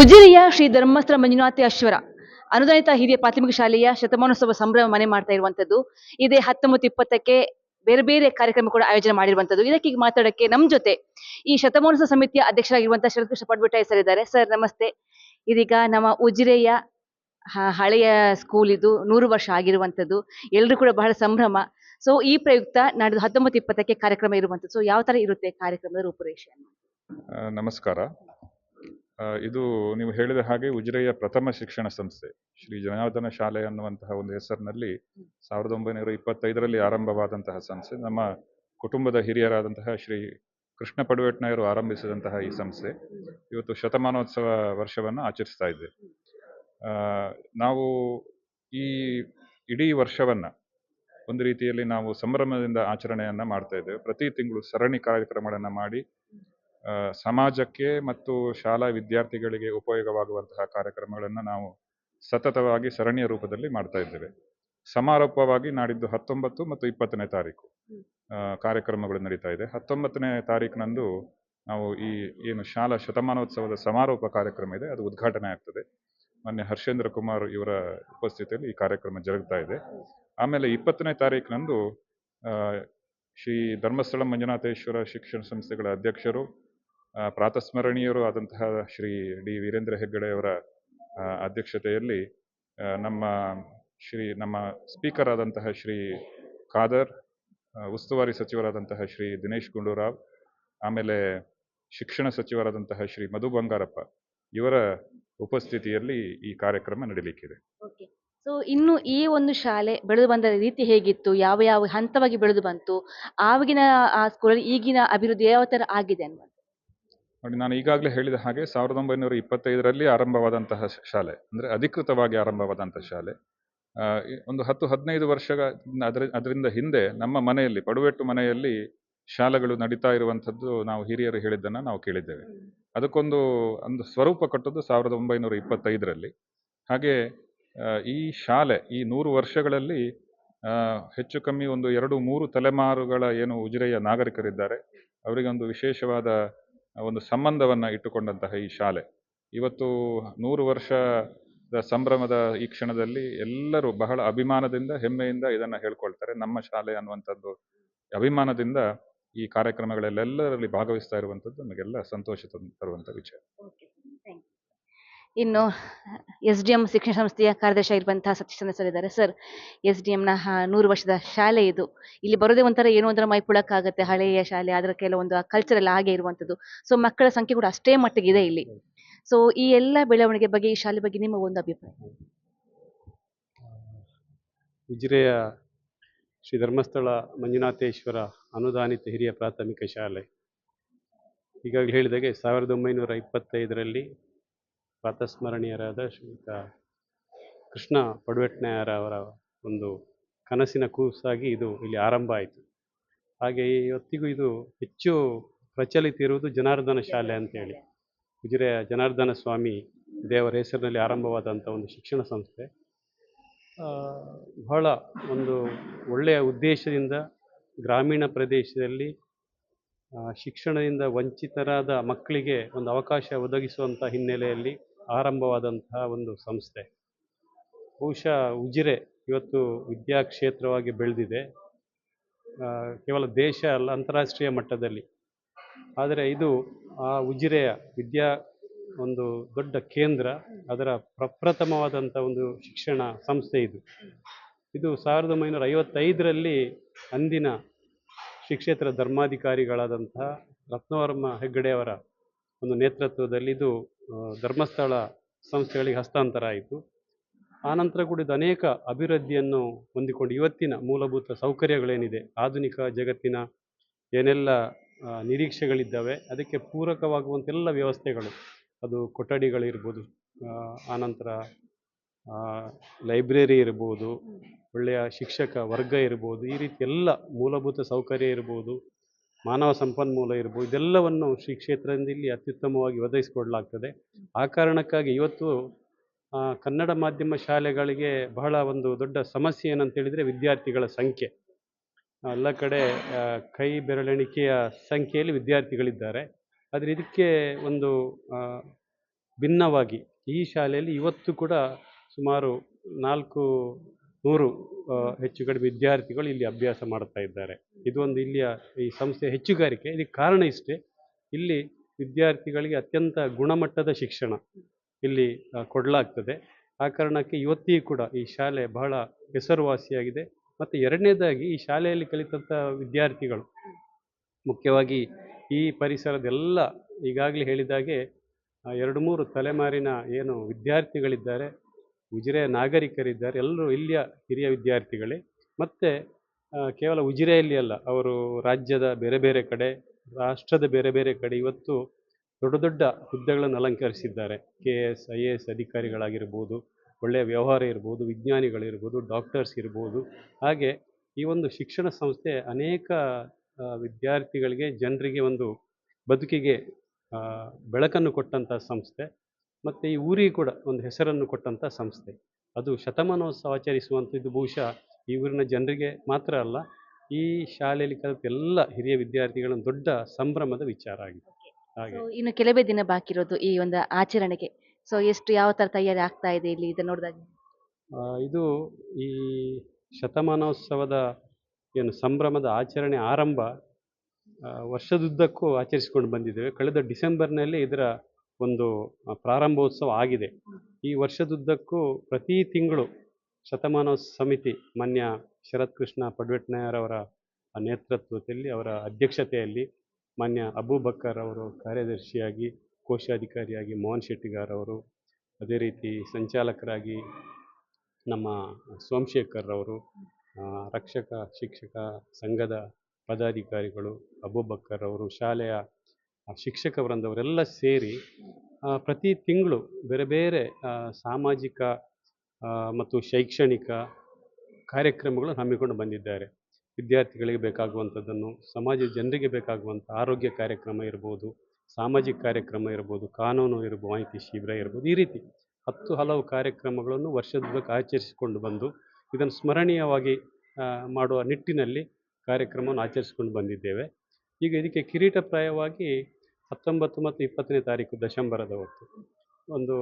ಉಜಿರೆಯ ಶ್ರೀ ಧರ್ಮಸ್ಥಳ ಮಂಜುನಾಥೇಶ್ವರ ಅನುದಾನಿತ ಹಿರಿಯ ಪ್ರಾಥಮಿಕ ಶಾಲೆಯ ಶತಮಾನೋತ್ಸವ ಸಂಭ್ರಮ ಮನೆ ಮಾಡ್ತಾ ಇರುವಂತದ್ದು ಇದೇ ಹತ್ತೊಂಬತ್ತು ಇಪ್ಪತ್ತಕ್ಕೆ ಬೇರೆ ಬೇರೆ ಕಾರ್ಯಕ್ರಮ ಕೂಡ ಆಯೋಜನೆ ಮಾಡಿರುವಂತದ್ದು ಇದಕ್ಕೆ ಈಗ ಮಾತಾಡಕ್ಕೆ ನಮ್ ಜೊತೆ ಈ ಶತಮಾನೋತ್ಸವ ಸಮಿತಿಯ ಅಧ್ಯಕ್ಷರಾಗಿರುವಂತಹ ಶರತ್ಕೃಷ್ಣ ಪಡ್ಬಿಟ್ಟಾಯ್ ಸರ್ ಸರ್, ನಮಸ್ತೆ. ಇದೀಗ ನಮ್ಮ ಉಜಿರೆಯ ಹಳೆಯ ಸ್ಕೂಲ್ ಇದು ನೂರು ವರ್ಷ ಆಗಿರುವಂತದ್ದು ಎಲ್ಲರೂ ಕೂಡ ಬಹಳ ಸಂಭ್ರಮ. ಸೊ ಈ ಪ್ರಯುಕ್ತ ನಾಡಿದ್ದು ಹತ್ತೊಂಬತ್ತು ಇಪ್ಪತ್ತಕ್ಕೆ ಕಾರ್ಯಕ್ರಮ ಇರುವಂತದ್ದು ಸೊ ಯಾವ ತರ ಇರುತ್ತೆ ಕಾರ್ಯಕ್ರಮದ ರೂಪುರೇಷೆ ನಮಸ್ಕಾರ. ಇದು ನೀವು ಹೇಳಿದ ಹಾಗೆ ಉಜಿರೆಯ ಪ್ರಥಮ ಶಿಕ್ಷಣ ಸಂಸ್ಥೆ. ಶ್ರೀ ಜನಾರ್ದನ ಶಾಲೆ ಅನ್ನುವಂತಹ ಒಂದು ಹೆಸರಿನಲ್ಲಿ ಸಾವಿರದ ಒಂಬೈನೂರ ಇಪ್ಪತ್ತೈದರಲ್ಲಿ ಆರಂಭವಾದಂತಹ ಸಂಸ್ಥೆ. ನಮ್ಮ ಕುಟುಂಬದ ಹಿರಿಯರಾದಂತಹ ಶ್ರೀ ಕೃಷ್ಣ ಪಡುವೆಟ್ನಾಯರು ಆರಂಭಿಸಿದಂತಹ ಈ ಸಂಸ್ಥೆ. ಇವತ್ತು ಶತಮಾನೋತ್ಸವ ವರ್ಷವನ್ನು ಆಚರಿಸ್ತಾ ಇದ್ದೇವೆ. ಆ, ನಾವು ಈ ಇಡೀ ವರ್ಷವನ್ನು ಒಂದು ರೀತಿಯಲ್ಲಿ ನಾವು ಸಂಭ್ರಮದಿಂದ ಆಚರಣೆಯನ್ನು ಮಾಡ್ತಾ ಇದ್ದೇವೆ. ಪ್ರತಿ ತಿಂಗಳು ಸರಣಿ ಕಾರ್ಯಕ್ರಮಗಳನ್ನು ಮಾಡಿ ಸಮಾಜಕ್ಕೆ ಮತ್ತು ಶಾಲಾ ವಿದ್ಯಾರ್ಥಿಗಳಿಗೆ ಉಪಯೋಗವಾಗುವಂತಹ ಕಾರ್ಯಕ್ರಮಗಳನ್ನು ನಾವು ಸತತವಾಗಿ ಸರಣಿಯ ರೂಪದಲ್ಲಿ ಮಾಡ್ತಾ ಇದ್ದೇವೆ. ಸಮಾರೋಪವಾಗಿ ನಾಡಿದ್ದು ಹತ್ತೊಂಬತ್ತು ಮತ್ತು ಇಪ್ಪತ್ತನೇ ತಾರೀಕು ಕಾರ್ಯಕ್ರಮಗಳು ನಡೀತಾ ಇದೆ. ಹತ್ತೊಂಬತ್ತನೇ ತಾರೀಕಿನಂದು ನಾವು ಈ ಏನು ಶಾಲಾ ಶತಮಾನೋತ್ಸವದ ಸಮಾರೋಪ ಕಾರ್ಯಕ್ರಮ ಇದೆ ಅದು ಉದ್ಘಾಟನೆ ಆಗ್ತದೆ. ಮೊನ್ನೆ ಹರ್ಷೇಂದ್ರ ಕುಮಾರ್ ಇವರ ಉಪಸ್ಥಿತಿಯಲ್ಲಿ ಈ ಕಾರ್ಯಕ್ರಮ ಜರುಗ್ತಾ ಇದೆ. ಆಮೇಲೆ ಇಪ್ಪತ್ತನೇ ತಾರೀಕಿನಂದು ಶ್ರೀ ಧರ್ಮಸ್ಥಳ ಮಂಜುನಾಥೇಶ್ವರ ಶಿಕ್ಷಣ ಸಂಸ್ಥೆಗಳ ಅಧ್ಯಕ್ಷರು ಪ್ರಾತಸ್ಮರಣೀಯರು ಆದಂತಹ ಶ್ರೀ ಡಿ ವೀರೇಂದ್ರ ಹೆಗ್ಗಡೆಯವರ ಅಧ್ಯಕ್ಷತೆಯಲ್ಲಿ ನಮ್ಮ ಶ್ರೀ, ನಮ್ಮ ಸ್ಪೀಕರ್ ಆದಂತಹ ಶ್ರೀ ಖಾದರ್ ಉಸ್ತುವಾರಿ ಸಚಿವರಾದಂತಹ ಶ್ರೀ ದಿನೇಶ್ ಗುಂಡೂರಾವ್, ಆಮೇಲೆ ಶಿಕ್ಷಣ ಸಚಿವರಾದಂತಹ ಶ್ರೀ ಮಧು ಬಂಗಾರಪ್ಪ, ಇವರ ಉಪಸ್ಥಿತಿಯಲ್ಲಿ ಈ ಕಾರ್ಯಕ್ರಮ ನಡೀಲಿಕ್ಕಿದೆ. ಸೊ ಇನ್ನು ಈ ಒಂದು ಶಾಲೆ ಬೆಳೆದು ಬಂದ ರೀತಿ ಹೇಗಿತ್ತು? ಯಾವ ಯಾವ ಹಂತವಾಗಿ ಬೆಳೆದು ಬಂತು? ಆವಾಗಿನ ಆ ಸ್ಕೂಲಲ್ಲಿ ಈಗಿನ ಅಭಿವೃದ್ಧಿ ಯಾವ ಥರ ಆಗಿದೆ ಅನ್ನುವಂಥದ್ದು ನೋಡಿ, ನಾನು ಈಗಾಗಲೇ ಹೇಳಿದ ಹಾಗೆ ಸಾವಿರದ ಒಂಬೈನೂರ ಇಪ್ಪತ್ತೈದರಲ್ಲಿ ಆರಂಭವಾದಂತಹ ಶಾಲೆ, ಅಂದರೆ ಅಧಿಕೃತವಾಗಿ ಆರಂಭವಾದಂಥ ಶಾಲೆ. ಒಂದು ಹತ್ತು, ಹದಿನೈದು ವರ್ಷಗಳ ಅದರ, ಅದರಿಂದ ಹಿಂದೆ ನಮ್ಮ ಮನೆಯಲ್ಲಿ, ಪಡುವೆಟ್ಟು ಮನೆಯಲ್ಲಿ ಶಾಲೆಗಳು ನಡೀತಾ ಇರುವಂಥದ್ದು ನಾವು ಹಿರಿಯರು ಹೇಳಿದ್ದನ್ನು ನಾವು ಕೇಳಿದ್ದೇವೆ. ಅದಕ್ಕೊಂದು, ಒಂದು ಸ್ವರೂಪ ಕೊಟ್ಟದ್ದು ಸಾವಿರದ ಒಂಬೈನೂರ ಇಪ್ಪತ್ತೈದರಲ್ಲಿ. ಹಾಗೆ ಈ ಶಾಲೆ, ಈ ನೂರು ವರ್ಷಗಳಲ್ಲಿ ಹೆಚ್ಚು ಕಮ್ಮಿ ಒಂದು ಎರಡು, ಮೂರು ತಲೆಮಾರುಗಳ ಏನು ಉಜಿರೆಯ ನಾಗರಿಕರಿದ್ದಾರೆ ಅವರಿಗೆ ಒಂದು ವಿಶೇಷವಾದ ಒಂದು ಸಂಬಂಧವನ್ನು ಇಟ್ಟುಕೊಂಡಂತಹ ಈ ಶಾಲೆ. ಇವತ್ತು ನೂರು ವರ್ಷದ ಸಂಭ್ರಮದ ಈ ಕ್ಷಣದಲ್ಲಿ ಎಲ್ಲರೂ ಬಹಳ ಅಭಿಮಾನದಿಂದ, ಹೆಮ್ಮೆಯಿಂದ ಇದನ್ನು ಹೇಳ್ಕೊಳ್ತಾರೆ. ನಮ್ಮ ಶಾಲೆ ಅನ್ನುವಂಥದ್ದು ಅಭಿಮಾನದಿಂದ ಈ ಕಾರ್ಯಕ್ರಮಗಳಲ್ಲೆಲ್ಲರಲ್ಲಿ ಭಾಗವಹಿಸ್ತಾ ಇರುವಂಥದ್ದು ನಮಗೆಲ್ಲ ಸಂತೋಷ ತರುವಂಥ ವಿಚಾರ. ಇನ್ನು ಎಸ್ ಡಿ ಎಂ ಶಿಕ್ಷಣ ಸಂಸ್ಥೆಯ ಕಾರ್ಯದರ್ಶಿ ಆಗಿರುವಂತಹ ಸತ್ಯಚಂದ್ರ ಸರ್ ಇದ್ದಾರೆ. ಸರ್, ಎಸ್ ಡಿ ಎಂನ ನೂರು ವರ್ಷದ ಶಾಲೆ ಇದು. ಇಲ್ಲಿ ಬರೋದೇ ಒಂಥರ ಏನೋ ಒಂಥರ ಮೈಪುಳಕ್ಕಾಗುತ್ತೆ ಹಳೆಯ ಶಾಲೆ ಅದರ ಕೆಲವೊಂದು ಕಲ್ಚರ್ ಎಲ್ಲ ಹಾಗೆ ಇರುವಂಥದ್ದು. ಸೊ ಮಕ್ಕಳ ಸಂಖ್ಯೆ ಕೂಡ ಅಷ್ಟೇ ಮಟ್ಟಿಗಿದೆ ಇಲ್ಲಿ. ಸೊ ಈ ಎಲ್ಲ ಬೆಳವಣಿಗೆ ಬಗ್ಗೆ, ಈ ಶಾಲೆ ಬಗ್ಗೆ ನಿಮ್ಮ ಒಂದು ಅಭಿಪ್ರಾಯ? ಉಜಿರೆಯ ಶ್ರೀ ಧರ್ಮಸ್ಥಳ ಮಂಜುನಾಥೇಶ್ವರ ಅನುದಾನಿತ ಹಿರಿಯ ಪ್ರಾಥಮಿಕ ಶಾಲೆ. ಈಗಾಗಲೇ ಹೇಳಿದಾಗೆ ಸಾವಿರದ ಒಂಬೈನೂರ ಇಪ್ಪತ್ತೈದರಲ್ಲಿ ಪ್ರಾತಸ್ಮರಣೀಯರಾದ ಶ್ರೀಯುತ ಕೃಷ್ಣ ಪಡುವೆಟ್ನಾಯರ ಅವರ ಒಂದು ಕನಸಿನ ಕೂಸಾಗಿ ಇದು ಇಲ್ಲಿ ಆರಂಭ ಆಯಿತು. ಹಾಗೆ ಇವತ್ತಿಗೂ ಇದು ಹೆಚ್ಚು ಪ್ರಚಲಿತ ಇರುವುದು ಜನಾರ್ದನ ಶಾಲೆ ಅಂತೇಳಿ ಉಜಿರೆಯ ಜನಾರ್ದನ ಸ್ವಾಮಿ ದೇವರ ಹೆಸರಿನಲ್ಲಿ ಆರಂಭವಾದಂಥ ಒಂದು ಶಿಕ್ಷಣ ಸಂಸ್ಥೆ. ಬಹಳ ಒಂದು ಒಳ್ಳೆಯ ಉದ್ದೇಶದಿಂದ ಗ್ರಾಮೀಣ ಪ್ರದೇಶದಲ್ಲಿ ಶಿಕ್ಷಣದಿಂದ ವಂಚಿತರಾದ ಮಕ್ಕಳಿಗೆ ಒಂದು ಅವಕಾಶ ಒದಗಿಸುವಂಥ ಹಿನ್ನೆಲೆಯಲ್ಲಿ ಆರಂಭವಾದಂತಹ ಒಂದು ಸಂಸ್ಥೆ. ಬಹುಶಃ ಉಜಿರೆ ಇವತ್ತು ವಿದ್ಯಾ ಕ್ಷೇತ್ರವಾಗಿ ಬೆಳೆದಿದೆ ಕೇವಲ ದೇಶ ಅಲ್ಲ, ಅಂತಾರಾಷ್ಟ್ರೀಯ ಮಟ್ಟದಲ್ಲಿ. ಆದರೆ ಇದು ಆ ಉಜಿರೆಯ ವಿದ್ಯಾ ಒಂದು ದೊಡ್ಡ ಕೇಂದ್ರ, ಅದರ ಪ್ರಪ್ರಥಮವಾದಂಥ ಒಂದು ಶಿಕ್ಷಣ ಸಂಸ್ಥೆ ಇದು. ಇದು ಸಾವಿರದ ಒಂಬೈನೂರ ಐವತ್ತೈದರಲ್ಲಿ ಅಂದಿನ ಶಿಕ್ಷೇತ್ರ ಧರ್ಮಾಧಿಕಾರಿಗಳಾದಂಥ ರತ್ನವರ್ಮ ಹೆಗ್ಗಡೆಯವರ ಒಂದು ನೇತೃತ್ವದಲ್ಲಿ ಇದು ಧರ್ಮಸ್ಥಳ ಸಂಸ್ಥೆಗಳಿಗೆ ಹಸ್ತಾಂತರ ಆಯಿತು. ಆನಂತರ ಕೂಡ ಇದು ಅನೇಕ ಅಭಿವೃದ್ಧಿಯನ್ನು ಹೊಂದಿಕೊಂಡು ಇವತ್ತಿನ ಮೂಲಭೂತ ಸೌಕರ್ಯಗಳೇನಿದೆ, ಆಧುನಿಕ ಜಗತ್ತಿನ ಏನೆಲ್ಲ ನಿರೀಕ್ಷೆಗಳಿದ್ದಾವೆ, ಅದಕ್ಕೆ ಪೂರಕವಾಗುವಂತೆಲ್ಲ ವ್ಯವಸ್ಥೆಗಳು. ಅದು ಕೊಠಡಿಗಳಿರ್ಬೋದು ಆನಂತರ ಲೈಬ್ರರಿ ಇರ್ಬೋದು, ಒಳ್ಳೆಯ ಶಿಕ್ಷಕ ವರ್ಗ ಇರ್ಬೋದು, ಈ ರೀತಿ ಎಲ್ಲ ಮೂಲಭೂತ ಸೌಕರ್ಯ ಇರ್ಬೋದು. ಮಾನವ ಸಂಪನ್ಮೂಲ ಇರ್ಬೋದು ಇದೆಲ್ಲವನ್ನು ಶ್ರೀ ಕ್ಷೇತ್ರದಿಂದ ಇಲ್ಲಿ ಅತ್ಯುತ್ತಮವಾಗಿ ಒದಗಿಸಿಕೊಡಲಾಗ್ತದೆ. ಆ ಕಾರಣಕ್ಕಾಗಿ ಇವತ್ತು ಕನ್ನಡ ಮಾಧ್ಯಮ ಶಾಲೆಗಳಿಗೆ ಬಹಳ ಒಂದು ದೊಡ್ಡ ಸಮಸ್ಯೆ ಏನಂತ ಹೇಳಿದರೆ ವಿದ್ಯಾರ್ಥಿಗಳ ಸಂಖ್ಯೆ. ಎಲ್ಲ ಕಡೆ ಕೈ ಬೆರಳೆಣಿಕೆಯ ಸಂಖ್ಯೆಯಲ್ಲಿ ವಿದ್ಯಾರ್ಥಿಗಳಿದ್ದಾರೆ. ಆದರೆ ಇದಕ್ಕೆ ಒಂದು ಭಿನ್ನವಾಗಿ ಈ ಶಾಲೆಯಲ್ಲಿ ಇವತ್ತು ಕೂಡ ಸುಮಾರು ನಾಲ್ಕು ನೂರು ಹೆಚ್ಚು ಕಡಿಮೆ ವಿದ್ಯಾರ್ಥಿಗಳು ಇಲ್ಲಿ ಅಭ್ಯಾಸ ಮಾಡ್ತಾ ಇದ್ದಾರೆ. ಇದೊಂದು ಇಲ್ಲಿಯ ಈ ಸಂಸ್ಥೆ ಹೆಚ್ಚುಗಾರಿಕೆ. ಇದಕ್ಕೆ ಕಾರಣ ಇಷ್ಟೇ, ಇಲ್ಲಿ ವಿದ್ಯಾರ್ಥಿಗಳಿಗೆ ಅತ್ಯಂತ ಗುಣಮಟ್ಟದ ಶಿಕ್ಷಣ ಇಲ್ಲಿ ಕೊಡಲಾಗ್ತದೆ. ಆ ಕಾರಣಕ್ಕೆ ಇವತ್ತಿಗೂ ಕೂಡ ಈ ಶಾಲೆ ಬಹಳ ಹೆಸರುವಾಸಿಯಾಗಿದೆ. ಮತ್ತು ಎರಡನೇದಾಗಿ ಈ ಶಾಲೆಯಲ್ಲಿ ಕಲಿತಂಥ ವಿದ್ಯಾರ್ಥಿಗಳು, ಮುಖ್ಯವಾಗಿ ಈ ಪರಿಸರದೆಲ್ಲ ಈಗಾಗಲೇ ಹೇಳಿದಾಗೆ ಎರಡು ಮೂರು ತಲೆಮಾರಿನ ಏನು ವಿದ್ಯಾರ್ಥಿಗಳಿದ್ದಾರೆ ಉಜಿರೆಯ ನಾಗರಿಕರಿದ್ದಾರೆ. ಎಲ್ಲರೂ ಇಲ್ಲಿಯ ಹಿರಿಯ ವಿದ್ಯಾರ್ಥಿಗಳೇ. ಮತ್ತು ಕೇವಲ ಉಜಿರೆಯಲ್ಲಿ ಅಲ್ಲ, ಅವರು ರಾಜ್ಯದ ಬೇರೆ ಬೇರೆ ಕಡೆ, ರಾಷ್ಟ್ರದ ಬೇರೆ ಬೇರೆ ಕಡೆ ಇವತ್ತು ದೊಡ್ಡ ದೊಡ್ಡ ಹುದ್ದೆಗಳನ್ನು ಅಲಂಕರಿಸಿದ್ದಾರೆ. K S, I A S ಅಧಿಕಾರಿಗಳಾಗಿರ್ಬೋದು, ಒಳ್ಳೆಯ ವ್ಯವಹಾರ ಇರ್ಬೋದು, ವಿಜ್ಞಾನಿಗಳಿರ್ಬೋದು, ಡಾಕ್ಟರ್ಸ್ ಇರ್ಬೋದು. ಹಾಗೆ ಈ ಒಂದು ಶಿಕ್ಷಣ ಸಂಸ್ಥೆ ಅನೇಕ ವಿದ್ಯಾರ್ಥಿಗಳಿಗೆ, ಜನರಿಗೆ ಒಂದು ಬದುಕಿಗೆ ಬೆಳಕನ್ನು ಕೊಟ್ಟಂಥ ಸಂಸ್ಥೆ. ಮತ್ತು ಈ ಊರಿಗೆ ಕೂಡ ಒಂದು ಹೆಸರನ್ನು ಕೊಟ್ಟಂಥ ಸಂಸ್ಥೆ. ಅದು ಶತಮಾನೋತ್ಸವ ಆಚರಿಸುವಂಥದ್ದು ಬಹುಶಃ ಈ ಊರಿನ ಜನರಿಗೆ ಮಾತ್ರ ಅಲ್ಲ ಈ ಶಾಲೆಯಲ್ಲಿ ಕಲಿತ ಎಲ್ಲ ಹಿರಿಯ ವಿದ್ಯಾರ್ಥಿಗಳ ದೊಡ್ಡ ಸಂಭ್ರಮದ ವಿಚಾರ ಆಗಿದೆ. ಹಾಗೆ. ಇನ್ನು ಕೆಲವೇ ದಿನ ಬಾಕಿ ಇರೋದು ಈ ಒಂದು ಆಚರಣೆಗೆ. ಸೊ ಎಷ್ಟು ಯಾವ ಥರ ತಯಾರಿ ಆಗ್ತಾ ಇದೆ ಇಲ್ಲಿ ಇದನ್ನು ನೋಡಿದಾಗ? ಆ, ಇದು ಈ ಶತಮಾನೋತ್ಸವದ ಏನು ಸಂಭ್ರಮದ ಆಚರಣೆ ಆರಂಭ ಆ, ವರ್ಷದುದ್ದಕ್ಕೂ ಆಚರಿಸಿಕೊಂಡು ಬಂದಿದ್ದೇವೆ. ಕಳೆದ ಡಿಸೆಂಬರ್ನಲ್ಲಿ ಇದರ ಒಂದು ಪ್ರಾರಂಭೋತ್ಸವ ಆಗಿದೆ. ಈ ವರ್ಷದುದ್ದಕ್ಕೂ ಪ್ರತಿ ತಿಂಗಳು ಶತಮಾನ ಸಮಿತಿ ಮಾನ್ಯ ಶರತ್ ಕೃಷ್ಣ ಪಡ್ವೆಟ್ನಾಯರವರ ನೇತೃತ್ವದಲ್ಲಿ, ಅವರ ಅಧ್ಯಕ್ಷತೆಯಲ್ಲಿ ಮಾನ್ಯ ಅಬೂಬಕ್ಕರ್ ಅವರು ಕಾರ್ಯದರ್ಶಿಯಾಗಿ, ಕೋಶಾಧಿಕಾರಿಯಾಗಿ ಮೋಹನ್ ಶೆಟ್ಟಿಗಾರ್ ಅವರು, ಅದೇ ರೀತಿ ಸಂಚಾಲಕರಾಗಿ ನಮ್ಮ ಸೋಮಶೇಖರ್ ಅವರು ರಕ್ಷಕ, ಶಿಕ್ಷಕ ಸಂಘದ ಪದಾಧಿಕಾರಿಗಳು ಅಬೂಬಕ್ಕರ್ ಅವರು, ಶಾಲೆಯ ಶಿಕ್ಷಕ ವೃಂದವರೆಲ್ಲ ಸೇರಿ ಪ್ರತಿ ತಿಂಗಳು ಬೇರೆ ಬೇರೆ ಸಾಮಾಜಿಕ ಮತ್ತು ಶೈಕ್ಷಣಿಕ ಕಾರ್ಯಕ್ರಮಗಳು ಹಮ್ಮಿಕೊಂಡು ಬಂದಿದ್ದಾರೆ. ವಿದ್ಯಾರ್ಥಿಗಳಿಗೆ ಬೇಕಾಗುವಂಥದ್ದನ್ನು, ಸಮಾಜದ ಜನರಿಗೆ ಬೇಕಾಗುವಂಥ ಆರೋಗ್ಯ ಕಾರ್ಯಕ್ರಮ ಇರ್ಬೋದು, ಸಾಮಾಜಿಕ ಕಾರ್ಯಕ್ರಮ ಇರ್ಬೋದು, ಕಾನೂನು ಇರ್ಬೋದು ಮಾಹಿತಿ ಶಿಬಿರ ಇರ್ಬೋದು, ಈ ರೀತಿ ಹತ್ತು ಹಲವು ಕಾರ್ಯಕ್ರಮಗಳನ್ನು ವರ್ಷದುದ್ದಕ್ಕೆ ಆಚರಿಸಿಕೊಂಡು ಬಂದು, ಇದನ್ನು ಸ್ಮರಣೀಯವಾಗಿ ಮಾಡುವ ನಿಟ್ಟಿನಲ್ಲಿ ಕಾರ್ಯಕ್ರಮವನ್ನು ಆಚರಿಸ್ಕೊಂಡು ಬಂದಿದ್ದೇವೆ. ಈಗ ಇದಕ್ಕೆ ಕಿರೀಟಪ್ರಾಯವಾಗಿ ಹತ್ತೊಂಬತ್ತು ಮತ್ತು ಇಪ್ಪತ್ತನೇ ತಾರೀಕು ದಶಂಬರದ ಹೊತ್ತು ಒಂದು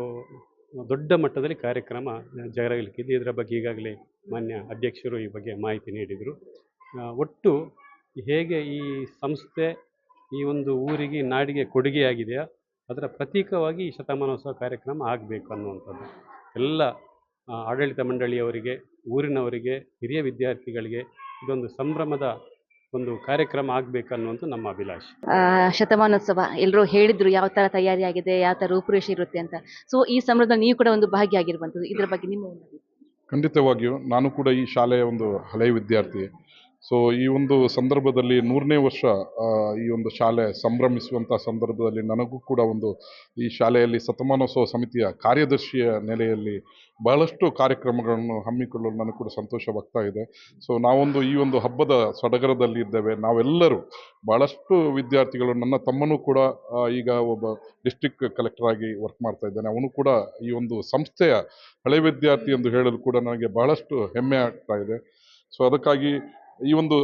ದೊಡ್ಡ ಮಟ್ಟದಲ್ಲಿ ಕಾರ್ಯಕ್ರಮ ಜರಗಲಿಕ್ಕಿದೆ. ಇದರ ಬಗ್ಗೆ ಈಗಾಗಲೇ ಮಾನ್ಯ ಅಧ್ಯಕ್ಷರು ಈ ಬಗ್ಗೆ ಮಾಹಿತಿ ನೀಡಿದರು. ಒಟ್ಟು ಹೇಗೆ ಈ ಸಂಸ್ಥೆ ಈ ಒಂದು ಊರಿಗೆ ನಾಡಿಗೆ ಕೊಡುಗೆಯಾಗಿದೆಯಾ ಅದರ ಪ್ರತೀಕವಾಗಿ ಈ ಶತಮಾನೋತ್ಸವ ಕಾರ್ಯಕ್ರಮ ಆಗಬೇಕು ಅನ್ನುವಂಥದ್ದು. ಎಲ್ಲ ಆಡಳಿತ ಮಂಡಳಿಯವರಿಗೆ, ಊರಿನವರಿಗೆ, ಹಿರಿಯ ವಿದ್ಯಾರ್ಥಿಗಳಿಗೆ ಇದೊಂದು ಸಂಭ್ರಮದ ಒಂದು ಕಾರ್ಯಕ್ರಮ ಆಗಬೇಕು ಅನ್ನುವಂಥ ನಮ್ಮ ಅಭಿಲಾಷೆ. ಆ, ಶತಮಾನೋತ್ಸವ. ಎಲ್ಲರೂ ಹೇಳಿದ್ರು ಯಾವ ತರ ತಯಾರಿ ಆಗಿದೆ ಯಾವ ತರ ರೂಪುರೇಷೆ ಇರುತ್ತೆ ಅಂತ. ಸೊ ಈ ಸಂಭ್ರಮದಲ್ಲಿ ನೀವು ಕೂಡ ಒಂದು ಭಾಗಿಯಾಗಿರುವಂಥದ್ದು ಇದರ ಬಗ್ಗೆ ನಿಮ್ಮ ಒಂದು ಖಂಡಿತವಾಗಿಯೂ ನಾನು ಕೂಡ ಈ ಶಾಲೆಯ ಒಂದು ಹಳೆಯ ವಿದ್ಯಾರ್ಥಿ. ಸೊ ಈ ಒಂದು ಸಂದರ್ಭದಲ್ಲಿ ನೂರನೇ ವರ್ಷ ಈ ಒಂದು ಶಾಲೆ ಸಂಭ್ರಮಿಸುವಂಥ ಸಂದರ್ಭದಲ್ಲಿ ನನಗೂ ಕೂಡ ಒಂದು ಈ ಶಾಲೆಯಲ್ಲಿ ಶತಮಾನೋತ್ಸವ ಸಮಿತಿಯ ಕಾರ್ಯದರ್ಶಿಯ ನೆಲೆಯಲ್ಲಿ ಬಹಳಷ್ಟು ಕಾರ್ಯಕ್ರಮಗಳನ್ನು ಹಮ್ಮಿಕೊಳ್ಳಲು ನನಗೆ ಕೂಡ ಸಂತೋಷವಾಗ್ತಾ ಇದೆ. ಸೊ ನಾವೊಂದು ಈ ಒಂದು ಹಬ್ಬದ ಸಡಗರದಲ್ಲಿ ಇದ್ದೇವೆ. ನಾವೆಲ್ಲರೂ ಬಹಳಷ್ಟು ವಿದ್ಯಾರ್ಥಿಗಳು, ನನ್ನ ತಮ್ಮನೂ ಕೂಡ ಈಗ ಒಬ್ಬ ಡಿಸ್ಟಿಕ್ ಕಲೆಕ್ಟರ್ ಆಗಿ ವರ್ಕ್ ಮಾಡ್ತಾ ಇದ್ದಾನೆ. ಅವನು ಕೂಡ ಈ ಒಂದು ಸಂಸ್ಥೆಯ ಹಳೆ ವಿದ್ಯಾರ್ಥಿ ಎಂದು ಹೇಳಲು ಕೂಡ ನನಗೆ ಬಹಳಷ್ಟು ಹೆಮ್ಮೆ ಆಗ್ತಾ ಇದೆ. ಸೊ ಅದಕ್ಕಾಗಿ ಈ ಒಂದು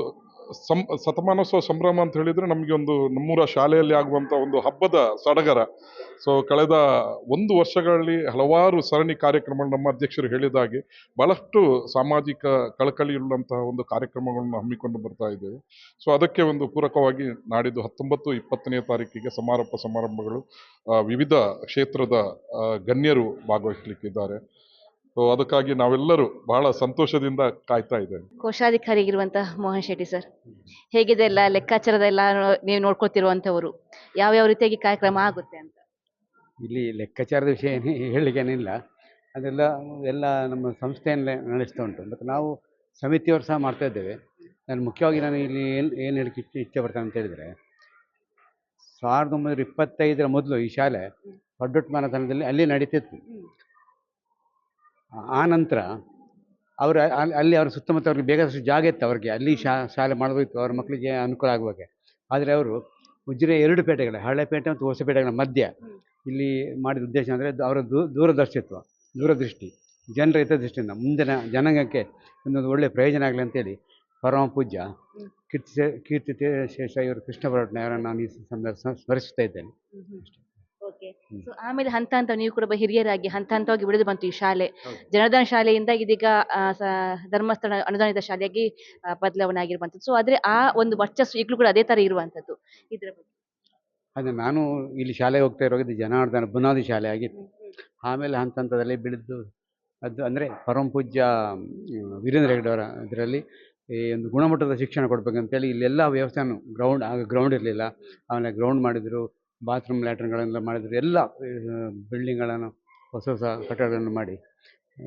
ಸಂ ಶತಮಾನೋತ್ಸವ ಸಂಭ್ರಮ ಅಂತ ಹೇಳಿದರೆ ನಮಗೆ ಒಂದು ನಮ್ಮೂರ ಶಾಲೆಯಲ್ಲಿ ಆಗುವಂಥ ಒಂದು ಹಬ್ಬದ ಸಡಗರ. ಸೊ ಕಳೆದ ಒಂದು ವರ್ಷಗಳಲ್ಲಿ ಹಲವಾರು ಸರಣಿ ಕಾರ್ಯಕ್ರಮಗಳು ನಮ್ಮ ಅಧ್ಯಕ್ಷರು ಹೇಳಿದ ಹಾಗೆ ಬಹಳಷ್ಟು ಸಾಮಾಜಿಕ ಕಳಕಳಿಯುಳ್ಳಂತಹ ಒಂದು ಕಾರ್ಯಕ್ರಮಗಳನ್ನು ಹಮ್ಮಿಕೊಂಡು ಬರ್ತಾ ಇದ್ದೇವೆ. ಸೊ ಅದಕ್ಕೆ ಒಂದು ಪೂರಕವಾಗಿ ನಾಡಿದ್ದು ಹತ್ತೊಂಬತ್ತು, ಇಪ್ಪತ್ತನೇ ತಾರೀಕಿಗೆ ಸಮಾರೋಪ ಸಮಾರಂಭಗಳು ವಿವಿಧ ಕ್ಷೇತ್ರದ ಗಣ್ಯರು ಭಾಗವಹಿಸಲಿಕ್ಕಿದ್ದಾರೆ. ಸೊ ಅದಕ್ಕಾಗಿ ನಾವೆಲ್ಲರೂ ಬಹಳ ಸಂತೋಷದಿಂದ ಕಾಯ್ತಾ ಇದ್ದೇವೆ. ಕೋಶಾಧಿಕಾರಿಗಿರುವಂತಹ ಮೋಹನ್ ಶೆಟ್ಟಿ ಸರ್ ಹೇಗಿದೆ ಎಲ್ಲ ಲೆಕ್ಕಾಚಾರದ ಎಲ್ಲ ನೀವು ಯಾವ ಯಾವ ರೀತಿಯಾಗಿ ಕಾರ್ಯಕ್ರಮ ಆಗುತ್ತೆ ಅಂತ? ಇಲ್ಲಿ ಲೆಕ್ಕಾಚಾರದ ವಿಷಯ ಏನು ಹೇಳಲಿಕ್ಕೇನಿಲ್ಲ ಅದೆಲ್ಲ ಎಲ್ಲ ನಮ್ಮ ಸಂಸ್ಥೆಯಲ್ಲೇ ನಡೆಸ್ತಾ ಉಂಟು. ಮತ್ತು ನಾವು ಸಮಿತಿಯವರು ಸಹ ಮಾಡ್ತಾ ಇದ್ದೇವೆ. ನಾನು ಮುಖ್ಯವಾಗಿ ನಾನು ಇಲ್ಲಿ ಏನು ಏನು ಹೇಳಕ್ಕೆ ಇಚ್ಛೆ ಇಚ್ಛೆ ಪಡ್ತೇನೆ ಅಂತ ಹೇಳಿದರೆ ಸಾವಿರದ ಒಂಬೈನೂರ ಇಪ್ಪತ್ತೈದರ ಮೊದಲು ಈ ಶಾಲೆ ಪಡ್ಡೊಟ್ಟು ಮನೆತನದಲ್ಲಿ ಅಲ್ಲಿ ನಡೀತಿತ್ತು. ಆ ನಂತರ ಅವರು ಅಲ್ಲಿ ಅವ್ರ ಸುತ್ತಮುತ್ತ ಅವ್ರಿಗೆ ಬೇಕಾದಷ್ಟು ಜಾಗ ಇತ್ತು ಅವ್ರಿಗೆ. ಅಲ್ಲಿ ಶಾ ಶಾಲೆ ಮಾಡಬೇಕಿತ್ತು ಅವ್ರ ಮಕ್ಕಳಿಗೆ ಅನುಕೂಲ ಆಗುವಾಗೆ. ಆದರೆ ಅವರು ಉಜಿರೆ ಎರಡು ಪೇಟೆಗಳ ಹಳೆಪೇಟೆ ಮತ್ತು ಹೊಸಪೇಟೆಗಳ ಮಧ್ಯ. ಇಲ್ಲಿ ಮಾಡಿದ ಉದ್ದೇಶ ಅಂದರೆ ಅವರ ದೂ- ದೂರದರ್ಶಿತ್ವ ದೂರದೃಷ್ಟಿ ಜನರ ಹಿತದೃಷ್ಟಿಯಿಂದ ಮುಂದಿನ ಜನಾಂಗಕ್ಕೆ ಒಂದೊಂದು ಒಳ್ಳೆಯ ಪ್ರಯೋಜನ ಆಗಲಿ ಅಂತೇಳಿ ಪರಮ ಪೂಜ್ಯ ಕೀರ್ತಿ ಕೀರ್ತಿ ಶೇಷ ಇವರು ಕೃಷ್ಣ ಭಟ್ನವರನ್ನು ನಾನು ಈ ಸಂದರ್ಭ ಸ್ಮ- ಸ್ಮರಿಸ್ತಾ ಇದ್ದೇನೆ ಓಕೆ ಹ್ಮ್. ಸೊ ಆಮೇಲೆ ಹಂತ ಹಂತ ನೀವು ಕೂಡ ಹಿರಿಯರಾಗಿ ಹಂತ ಹಂತವಾಗಿ ಬೆಳೆದು ಬಂತು ಈ ಶಾಲೆ. ಜನಾರ್ದನ ಶಾಲೆಯಿಂದ ಇದೀಗ ಧರ್ಮಸ್ಥಳ ಅನುದಾನಿತ ಶಾಲೆಯಾಗಿ ಬದಲಾವಣೆ ಆಗಿರುವಂಥದ್ದು ಸೊ ಆದ್ರೆ ಆ ಒಂದು ವರ್ಚಸ್ಸು ಈಗಲೂ ಕೂಡ ಅದೇ ತರ ಇರುವಂಥದ್ದು ಇದರ ಬಗ್ಗೆ. ಅದೇ ನಾನು ಇಲ್ಲಿ ಶಾಲೆಗೆ ಹೋಗ್ತಾ ಇರೋದು ಜನಾರ್ದನ ಬುನಾದಿ ಶಾಲೆ ಆಗಿತ್ತು. ಆಮೇಲೆ ಹಂತ ಹಂತದಲ್ಲಿ ಬೆಳೆದು ಅದು ಅಂದರೆ ಪರಮ ಪೂಜ್ಯ ವೀರೇಂದ್ರ ಹೆಗ್ಡೆಯವರ ಇದರಲ್ಲಿ ಈ ಒಂದು ಗುಣಮಟ್ಟದ ಶಿಕ್ಷಣ ಕೊಡಬೇಕಂತೇಳಿ ಇಲ್ಲೆಲ್ಲ ವ್ಯವಸ್ಥೆನೂ ಗ್ರೌಂಡ್ ಆಗ ಗ್ರೌಂಡ್ ಇರಲಿಲ್ಲ. ಆಮೇಲೆ ಗ್ರೌಂಡ್ ಮಾಡಿದರು. ಬಾತ್ರೂಮ್ ಲ್ಯಾಟ್ರಿನ್ಗಳೆಲ್ಲ ಮಾಡಿದರೆ ಎಲ್ಲ ಬಿಲ್ಡಿಂಗ್ಗಳನ್ನು ಹೊಸ ಹೊಸ ಕಟ್ಟಡಗಳನ್ನು ಮಾಡಿ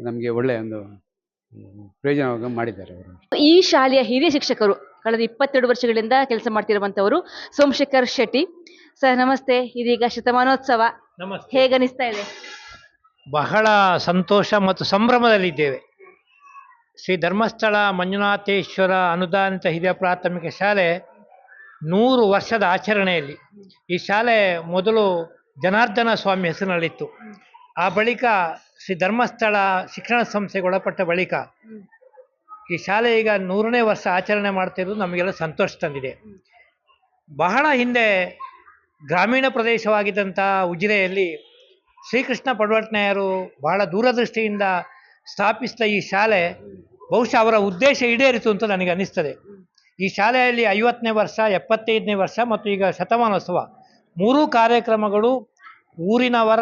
ನಮಗೆ ಒಳ್ಳೆಯ ಒಂದು ಪ್ರಯೋಜನ ಪ್ರಯೋಜನವಾಗಿ ಮಾಡಿದ್ದಾರೆ ಅವರು. ಈ ಶಾಲೆಯ ಹಿರಿಯ ಶಿಕ್ಷಕರು ಕಳೆದ ಇಪ್ಪತ್ತೆರಡು ವರ್ಷಗಳಿಂದ ಕೆಲಸ ಮಾಡ್ತಿರುವಂತವರು ಸೋಮಶೇಖರ್ ಶೆಟ್ಟಿ. ಸರ್ ನಮಸ್ತೆ. ಇದೀಗ ಶತಮಾನೋತ್ಸವ ನಮಸ್ತೆ. ಹೇಗನಿಸ್ತಾ ಇದೆ? ಬಹಳ ಸಂತೋಷ ಮತ್ತು ಸಂಭ್ರಮದಲ್ಲಿದ್ದೇವೆ. ಶ್ರೀ ಧರ್ಮಸ್ಥಳ ಮಂಜುನಾಥೇಶ್ವರ ಅನುದಾನಿತ ಹಿರಿಯ ಪ್ರಾಥಮಿಕ ಶಾಲೆ ನೂರು ವರ್ಷದ ಆಚರಣೆಯಲ್ಲಿ ಈ ಶಾಲೆ ಮೊದಲು ಜನಾರ್ದನ ಸ್ವಾಮಿ ಹೆಸರಿನಲ್ಲಿತ್ತು ಆ ಬಳಿಕ ಶ್ರೀ ಧರ್ಮಸ್ಥಳ ಶಿಕ್ಷಣ ಸಂಸ್ಥೆಗೆ ಒಳಪಟ್ಟ ಬಳಿಕ ಈ ಶಾಲೆ ಈಗ ನೂರನೇ ವರ್ಷ ಆಚರಣೆ ಮಾಡ್ತಿರೋದು ನಮಗೆಲ್ಲ ಸಂತೋಷ ತಂದಿದೆ. ಬಹಳ ಹಿಂದೆ ಗ್ರಾಮೀಣ ಪ್ರದೇಶವಾಗಿದ್ದಂಥ ಉಜಿರೆಯಲ್ಲಿ ಶ್ರೀಕೃಷ್ಣ ಪಡ್ವಟ್ನಾಯರು ಬಹಳ ದೂರದೃಷ್ಟಿಯಿಂದ ಸ್ಥಾಪಿಸಿದ ಈ ಶಾಲೆ ಬಹುಶಃ ಅವರ ಉದ್ದೇಶ ಈಡೇರಿತು ಅಂತ ನನಗೆ ಅನ್ನಿಸ್ತದೆ. ಈ ಶಾಲೆಯಲ್ಲಿ ಐವತ್ತನೇ ವರ್ಷ, ಎಪ್ಪತ್ತೈದನೇ ವರ್ಷ ಮತ್ತು ಈಗ ಶತಮಾನೋತ್ಸವ. ಮೂರೂ ಕಾರ್ಯಕ್ರಮಗಳು, ಊರಿನವರ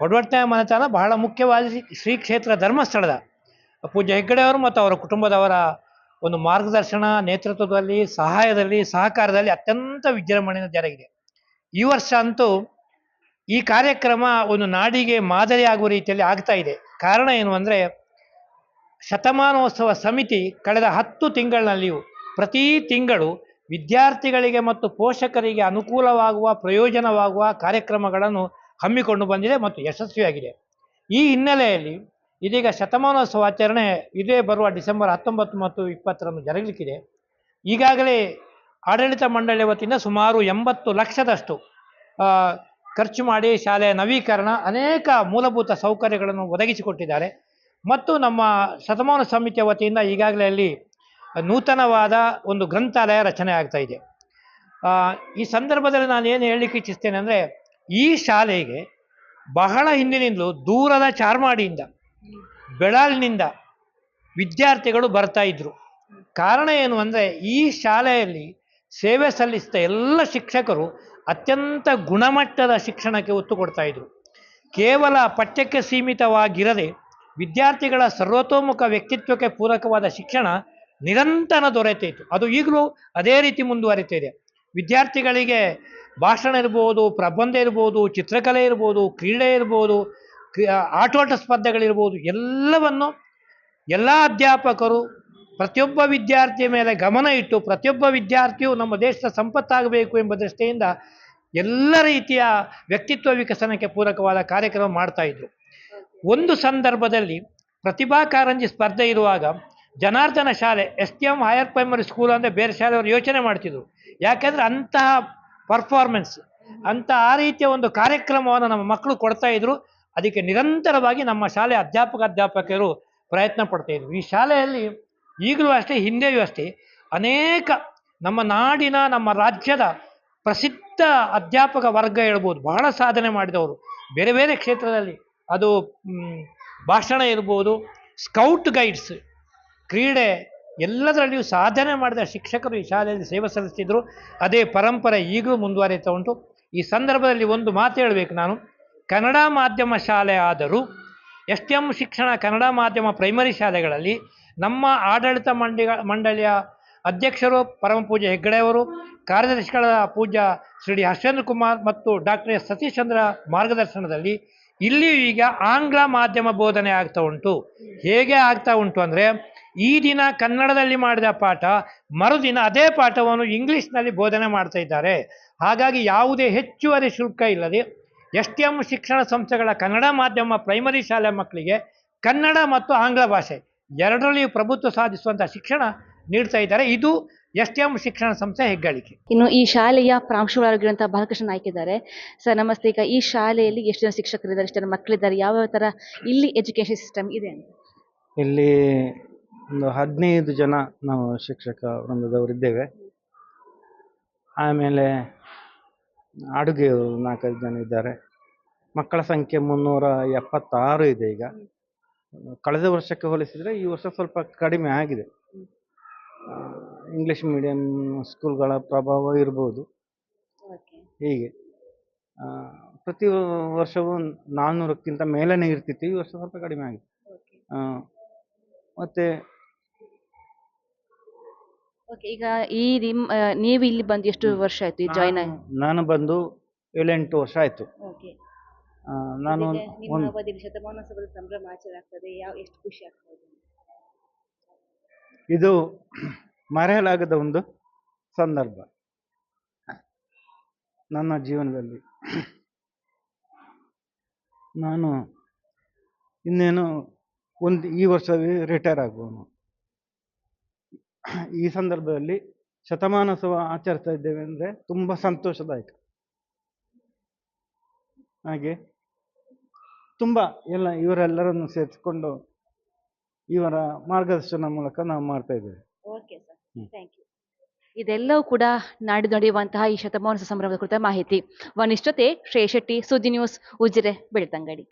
ಒಡವಟ್ಟನ ಮನೆತನ ಬಹಳ ಮುಖ್ಯವಾದ ಶ್ರೀ- ಕ್ಷೇತ್ರ ಧರ್ಮಸ್ಥಳದ ಪೂಜ್ಯ ಹೆಗ್ಗಡೆಯವರು ಮತ್ತು ಅವರ ಕುಟುಂಬದವರ ಒಂದು ಮಾರ್ಗದರ್ಶನ, ನೇತೃತ್ವದಲ್ಲಿ, ಸಹಾಯದಲ್ಲಿ, ಸಹಕಾರದಲ್ಲಿ ಅತ್ಯಂತ ವಿಜೃಂಭಣೆಯಿಂದ ಜರುಗಿದೆ ಈ ವರ್ಷ ಅಂತೂ ಈ ಕಾರ್ಯಕ್ರಮ ಒಂದು ನಾಡಿಗೆ ಮಾದರಿಯಾಗುವ ರೀತಿಯಲ್ಲಿ ಆಗ್ತಾ ಇದೆ. ಕಾರಣ ಏನು ಅಂದರೆ ಶತಮಾನೋತ್ಸವ ಸಮಿತಿ ಕಳೆದ ಹತ್ತು ತಿಂಗಳಿನಲ್ಲಿಯೂ ಪ್ರತಿ ತಿಂಗಳು ವಿದ್ಯಾರ್ಥಿಗಳಿಗೆ ಮತ್ತು ಪೋಷಕರಿಗೆ ಅನುಕೂಲವಾಗುವ, ಪ್ರಯೋಜನವಾಗುವ ಕಾರ್ಯಕ್ರಮಗಳನ್ನು ಹಮ್ಮಿಕೊಂಡು ಬಂದಿದೆ ಮತ್ತು ಯಶಸ್ವಿಯಾಗಿದೆ. ಈ ಹಿನ್ನೆಲೆಯಲ್ಲಿ ಇದೀಗ ಶತಮಾನೋತ್ಸವ ಆಚರಣೆ ಇದೇ ಬರುವ ಡಿಸೆಂಬರ್ ಹತ್ತೊಂಬತ್ತು ಮತ್ತು ಇಪ್ಪತ್ತರಂದು ಜರುಗಲಿಕ್ಕಿದೆ. ಈಗಾಗಲೇ ಆಡಳಿತ ಮಂಡಳಿ ವತಿಯಿಂದ ಸುಮಾರು ಎಂಬತ್ತು ಲಕ್ಷದಷ್ಟು ಖರ್ಚು ಮಾಡಿ ಶಾಲೆಯ ನವೀಕರಣ ಅನೇಕ ಮೂಲಭೂತ ಸೌಕರ್ಯಗಳನ್ನು ಒದಗಿಸಿಕೊಟ್ಟಿದ್ದಾರೆ. ಮತ್ತು ನಮ್ಮ ಶತಮಾನ ಸಮಿತಿಯ ವತಿಯಿಂದ ಈಗಾಗಲೇ ಅಲ್ಲಿ ನೂತನವಾದ ಒಂದು ಗ್ರಂಥಾಲಯ ರಚನೆ ಆಗ್ತಾ ಇದೆ. ಈ ಸಂದರ್ಭದಲ್ಲಿ ನಾನು ಏನು ಹೇಳಲಿಕ್ಕೆ ಇಚ್ಛಿಸ್ತೇನೆ ಅಂದರೆ, ಈ ಶಾಲೆಗೆ ಬಹಳ ಹಿಂದಿನಿಂದಲೂ ದೂರದ ಚಾರ್ಮಾಡಿಯಿಂದ, ಬೆಳಾಲಿನಿಂದ ವಿದ್ಯಾರ್ಥಿಗಳು ಬರ್ತಾ ಇದ್ರು. ಕಾರಣ ಏನು ಅಂದರೆ, ಈ ಶಾಲೆಯಲ್ಲಿ ಸೇವೆ ಸಲ್ಲಿಸಿದ ಎಲ್ಲ ಶಿಕ್ಷಕರು ಅತ್ಯಂತ ಗುಣಮಟ್ಟದ ಶಿಕ್ಷಣಕ್ಕೆ ಒತ್ತು ಕೊಡ್ತಾ ಇದ್ರು. ಕೇವಲ ಪಠ್ಯಕ್ಕೆ ಸೀಮಿತವಾಗಿರದೆ, ವಿದ್ಯಾರ್ಥಿಗಳ ಸರ್ವತೋಮುಖ ವ್ಯಕ್ತಿತ್ವಕ್ಕೆ ಪೂರಕವಾದ ಶಿಕ್ಷಣ ನಿರಂತರ ದೊರೆತಿತ್ತು ಅದು ಈಗಲೂ ಅದೇ ರೀತಿ ಮುಂದುವರಿತಿದೆ ವಿದ್ಯಾರ್ಥಿಗಳಿಗೆ ಭಾಷಣ ಇರ್ಬೋದು, ಪ್ರಬಂಧ ಇರ್ಬೋದು, ಚಿತ್ರಕಲೆ ಇರ್ಬೋದು, ಕ್ರೀಡೆ ಇರ್ಬೋದು ಆಟೋಟ ಸ್ಪರ್ಧೆಗಳಿರ್ಬೋದು, ಎಲ್ಲವನ್ನು ಎಲ್ಲ ಅಧ್ಯಾಪಕರು ಪ್ರತಿಯೊಬ್ಬ ವಿದ್ಯಾರ್ಥಿಯ ಮೇಲೆ ಗಮನ ಇಟ್ಟು ಪ್ರತಿಯೊಬ್ಬ ವಿದ್ಯಾರ್ಥಿಯು ನಮ್ಮ ದೇಶದ ಸಂಪತ್ತಾಗಬೇಕು ಎಂಬ ದೃಷ್ಟಿಯಿಂದ ಎಲ್ಲ ರೀತಿಯ ವ್ಯಕ್ತಿತ್ವ ವಿಕಸನಕ್ಕೆ ಪೂರಕವಾದ ಕಾರ್ಯಕ್ರಮ ಮಾಡ್ತಾ ಇದ್ರು. ಒಂದು ಸಂದರ್ಭದಲ್ಲಿ ಪ್ರತಿಭಾ ಕಾರಂಜಿ ಸ್ಪರ್ಧೆ ಇರುವಾಗ ಜನಾರ್ದನ ಶಾಲೆ S T M higher primary school ಅಂದರೆ ಬೇರೆ ಶಾಲೆಯವರು ಯೋಚನೆ ಮಾಡ್ತಿದ್ರು. ಯಾಕೆಂದರೆ ಅಂತಹ ಪರ್ಫಾರ್ಮೆನ್ಸ್ ಅಂತ ಆ ರೀತಿಯ ಒಂದು ಕಾರ್ಯಕ್ರಮವನ್ನು ನಮ್ಮ ಮಕ್ಕಳು ಕೊಡ್ತಾ ಇದ್ರು. ಅದಕ್ಕೆ ನಿರಂತರವಾಗಿ ನಮ್ಮ ಶಾಲೆ ಅಧ್ಯಾಪಕ ಅಧ್ಯಾಪಕರು ಪ್ರಯತ್ನ ಪಡ್ತಾ ಇದ್ರು. ಈ ಶಾಲೆಯಲ್ಲಿ ಈಗಲೂ ಅಷ್ಟೇ, ಹಿಂದೆಯೂ ಅಷ್ಟೇ ಅನೇಕ ನಮ್ಮ ನಾಡಿನ, ನಮ್ಮ ರಾಜ್ಯದ ಪ್ರಸಿದ್ಧ ಅಧ್ಯಾಪಕ ವರ್ಗ ಹೇಳ್ಬೋದು. ಬಹಳ ಸಾಧನೆ ಮಾಡಿದವರು. ಬೇರೆ ಬೇರೆ ಕ್ಷೇತ್ರದಲ್ಲಿ ಅದು ಭಾಷಣ ಇರ್ಬೋದು. ಸ್ಕೌಟ್ ಗೈಡ್ಸ್ ಕ್ರೀಡೆ ಎಲ್ಲದರಲ್ಲಿಯೂ ಸಾಧನೆ ಮಾಡಿದ ಶಿಕ್ಷಕರು ಈ ಶಾಲೆಯಲ್ಲಿ ಸೇವೆ ಸಲ್ಲಿಸ್ತಿದ್ರು. ಅದೇ ಪರಂಪರೆ ಈಗಲೂ ಮುಂದುವರಿತಾ ಉಂಟು. ಈ ಸಂದರ್ಭದಲ್ಲಿ ಒಂದು ಮಾತು ಹೇಳಬೇಕು ನಾನು. ಕನ್ನಡ ಮಾಧ್ಯಮ ಶಾಲೆ ಆದರೂ ಎಸ್ ಟಿ ಎಂ ಶಿಕ್ಷಣ ಕನ್ನಡ ಮಾಧ್ಯಮ ಪ್ರೈಮರಿ ಶಾಲೆಗಳಲ್ಲಿ ನಮ್ಮ ಆಡಳಿತ ಮಂಡಿಗ, ಮಂಡಳಿಯ ಅಧ್ಯಕ್ಷರು ಪರಮ ಪೂಜೆ ಹೆಗ್ಗಡೆಯವರು ಕಾರ್ಯದರ್ಶಿಗಳ ಪೂಜ್ಯ ಶ್ರೀ ಹರ್ಷೇಂದ್ರ ಕುಮಾರ್ ಮತ್ತು ಡಾಕ್ಟರ್ ಎಸ್ ಸತೀಶ್ ಚಂದ್ರ ಮಾರ್ಗದರ್ಶನದಲ್ಲಿ ಇಲ್ಲಿಯೂ ಈಗ ಆಂಗ್ಲ ಮಾಧ್ಯಮ ಬೋಧನೆ ಆಗ್ತಾ ಉಂಟು. ಹೇಗೆ ಆಗ್ತಾ ಉಂಟು ಅಂದರೆ, ಈ ದಿನ ಕನ್ನಡದಲ್ಲಿ ಮಾಡಿದ ಪಾಠ, ಮರುದಿನ ಅದೇ ಪಾಠವನ್ನು ಇಂಗ್ಲೀಷ್ನಲ್ಲಿ ಬೋಧನೆ ಮಾಡ್ತಾ ಇದ್ದಾರೆ. ಹಾಗಾಗಿ ಯಾವುದೇ ಹೆಚ್ಚುವರಿ ಶುಲ್ಕ ಇಲ್ಲದೆ ಎಸ್ ಎಂ ಶಿಕ್ಷಣ ಸಂಸ್ಥೆಗಳ ಕನ್ನಡ ಮಾಧ್ಯಮ ಪ್ರೈಮರಿ ಶಾಲೆ ಮಕ್ಕಳಿಗೆ ಕನ್ನಡ ಮತ್ತು ಆಂಗ್ಲ ಭಾಷೆ ಎರಡರಲ್ಲಿಯೂ ಪ್ರಭುತ್ವ ಸಾಧಿಸುವಂಥ ಶಿಕ್ಷಣ ನೀಡ್ತಾ ಇದ್ದಾರೆ. ಇದು ಎಸ್ ಟಿ ಎಂ ಶಿಕ್ಷಣ ಸಂಸ್ಥೆ ಹೆಗ್ಗಳಿಕೆ. ಇನ್ನು ಈ ಶಾಲೆಯ ಪ್ರಾಂಶುಗಳಾಗಿರುವಂತಹ ಬಾಲಕೃಷ್ಣ ನಾಯ್ಕ ಇದ್ದಾರೆ. ಸರ್ ನಮಸ್ತೆ. ಈಗ ಈ ಶಾಲೆಯಲ್ಲಿ ಎಷ್ಟು ಜನ ಶಿಕ್ಷಕರಿದ್ದಾರೆ ಎಷ್ಟು ಜನ ಮಕ್ಕಳಿದ್ದಾರೆ ಯಾವ ಯಾವ ತರ ಇಲ್ಲಿ ಎಜುಕೇಶನ್ ಸಿಸ್ಟಮ್ ಇದೆ ಅಂತ? ಇಲ್ಲಿ ಒಂದು ಹದಿನೈದು ಜನ ನಾವು ಶಿಕ್ಷಕ ವೃಂದದವರಿದ್ದೇವೆ. ಆಮೇಲೆ ಅಡುಗೆ ನಾಲ್ಕೈದು ಜನ ಇದ್ದಾರೆ. ಮಕ್ಕಳ ಸಂಖ್ಯೆ ಮುನ್ನೂರ ಎಪ್ಪತ್ತಾರು ಇದೆ ಈಗ. ಕಳೆದ ವರ್ಷಕ್ಕೆ ಹೋಲಿಸಿದರೆ ಈ ವರ್ಷ ಸ್ವಲ್ಪ ಕಡಿಮೆ ಆಗಿದೆ. ಇಂಗ್ಲಿಷ್ ಮೀಡಿಯಂ ಸ್ಕೂಲ್ಗಳ ಪ್ರಭಾವ ಇರ್ಬೋದು. ಹೀಗೆ. ಪ್ರತಿ ವರ್ಷವೂ ನಾನ್ನೂರಕ್ಕಿಂತ ಮೇಲೇ ಇರ್ತಿತ್ತು. ಈ ವರ್ಷ ಸ್ವಲ್ಪ ಕಡಿಮೆ ಆಗಿತ್ತು ಮತ್ತೆ ಓಕೆ ಈಗ ಈ ನಿಮ್ ಆ, ನೀವು ಇಲ್ಲಿ ಬಂದು ಎಷ್ಟು ವರ್ಷ ಆಯ್ತು ಜಾಯ್ನ್ ಆಗಿ? ನಾನು- ಬಂದು ಏಳೆಂಟು ವರ್ಷ ಆಯ್ತು. ಓಕೆ ನಾನು ನಿಮ್ಮ ಶತಮಾನೋತ್ಸವದ ಸಂಭ್ರಮ ಆಚರಣೆ ಆಗ್ತದೆ. ಯಾವ ಎಷ್ಟು ಖುಷಿ ಆಗ್ತದೆ? ಇದು ಮರೆಯಲಾಗದ ಒಂದು ಸಂದರ್ಭ. ನನ್ನ ಜೀವನದಲ್ಲಿ ನಾನು ಇನ್ನೇನು ಒಂದು ಈ ವರ್ಷವೇ ರಿಟೈರ್ ಆಗುವನು. ಈ ಸಂದರ್ಭದಲ್ಲಿ ಶತಮಾನೋತ್ಸವ ಆಚರಿಸ್ತಾ ಇದ್ದೇವೆ ಅಂದರೆ ತುಂಬ ಸಂತೋಷದಾಯಕ. ಹಾಗೆ ತುಂಬ ಎಲ್ಲ ಇವರೆಲ್ಲರನ್ನು ಸೇರಿಸಿಕೊಂಡು ಇವರ ಮಾರ್ಗದರ್ಶನ ಮೂಲಕ ನಾವು ಮಾಡ್ತಾ ಇದ್ದೇವೆ. ಥ್ಯಾಂಕ್ ಯು ಇದೆಲ್ಲವೂ ಕೂಡ ನಾಡಿದು ನಡೆಯುವಂತಹ ಈ ಶತಮಾನೋತ್ಸವ ಸಂಭ್ರಮದ ಕುರಿತ ಮಾಹಿತಿ. ವನಿಷ್ಠತೆ ಶ್ರೇಯ್ ಶೆಟ್ಟಿ ಸುದ್ದಿ ನ್ಯೂಸ್, ಉಜಿರೆ, ಬೆಳ್ತಂಗಡಿ.